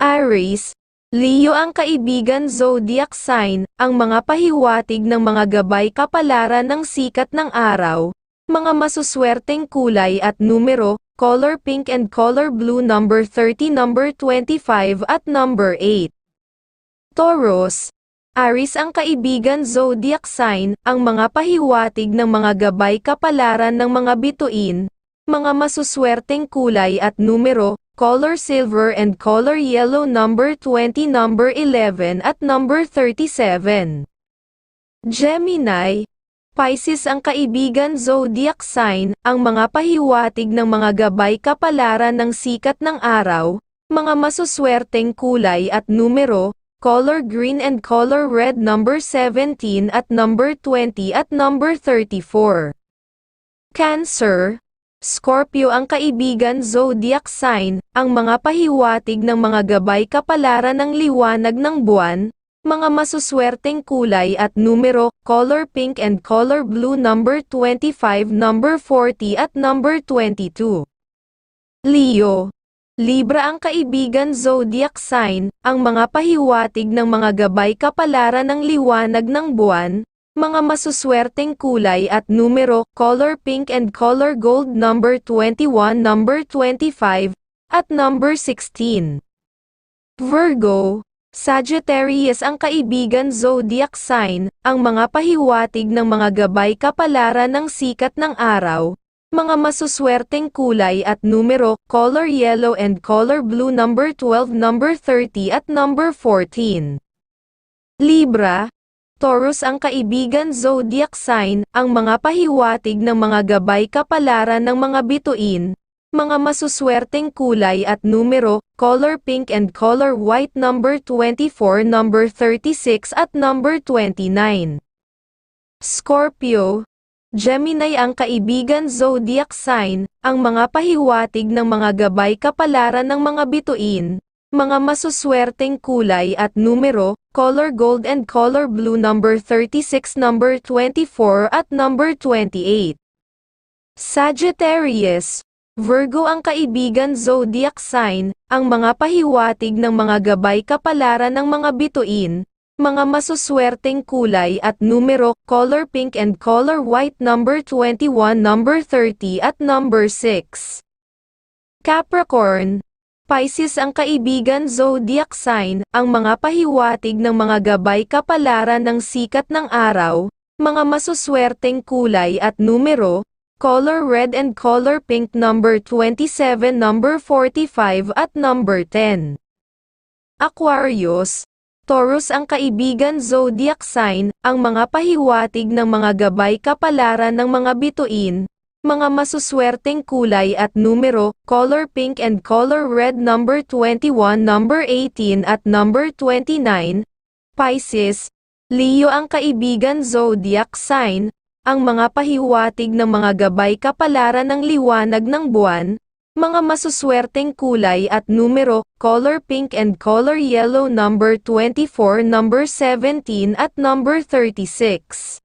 Aries, Leo ang kaibigan zodiac sign, ang mga pahiwatig ng mga gabay kapalaran ng sikat ng araw, mga masuswerteng kulay at numero, color pink and color blue number 30 number 25 at number 8. Taurus, Aries ang kaibigan zodiac sign, ang mga pahiwatig ng mga gabay kapalaran ng mga bituin, mga masuswerteng kulay at numero, color silver and color yellow number 20 number 11 at number 37. Gemini, Pisces ang kaibigan zodiac sign, ang mga pahiwatig ng mga gabay kapalaran ng sikat ng araw, mga masuswerteng kulay at numero, color green and color red number 17 at number 20 at number 34. Cancer, Scorpio ang kaibigan zodiac sign, ang mga pahiwatig ng mga gabay kapalaran ng liwanag ng buwan, mga masuswerteng kulay at numero, color pink and color blue number 25 number 40 at number 22. Leo, Libra ang kaibigan zodiac sign, ang mga pahiwatig ng mga gabay kapalaran ng liwanag ng buwan, mga masuswerteng kulay at numero, color pink and color gold number 21 number 25, at number 16. Virgo, Sagittarius ang kaibigan zodiac sign, ang mga pahiwatig ng mga gabay kapalaran ng sikat ng araw, mga masuswerteng kulay at numero, color yellow and color blue number 12 number 30 at number 14. Libra, Taurus ang kaibigan zodiac sign, ang mga pahiwatig ng mga gabay kapalaran ng mga bituin, mga masuswerteng kulay at numero, color pink and color white number 24 number 36 at number 29. Scorpio, Gemini ang kaibigan zodiac sign, ang mga pahiwatig ng mga gabay kapalaran ng mga bituin, mga masuswerteng kulay at numero, color gold and color blue number 36 number 24 at number 28. Sagittarius, Virgo ang kaibigan zodiac sign, ang mga pahiwatig ng mga gabay kapalaran ng mga bituin, mga masuswerteng kulay at numero, color pink and color white number 21 number 30 at number 6. Capricorn, Pisces ang kaibigan zodiac sign, ang mga pahiwatig ng mga gabay kapalaran ng sikat ng araw, mga masuswerteng kulay at numero, color red and color pink number 27 number 45 at number 10. Aquarius, Taurus ang kaibigan zodiac sign, ang mga pahiwatig ng mga gabay kapalaran ng mga bituin, mga masuswerteng kulay at numero, color pink and color red number 21 number 18 at number 29, Pisces, Leo ang kaibigan zodiac sign, ang mga pahiwatig ng mga gabay kapalaran ng liwanag ng buwan, mga masuswerteng kulay at numero, color pink and color yellow number 24 number 17 at number 36.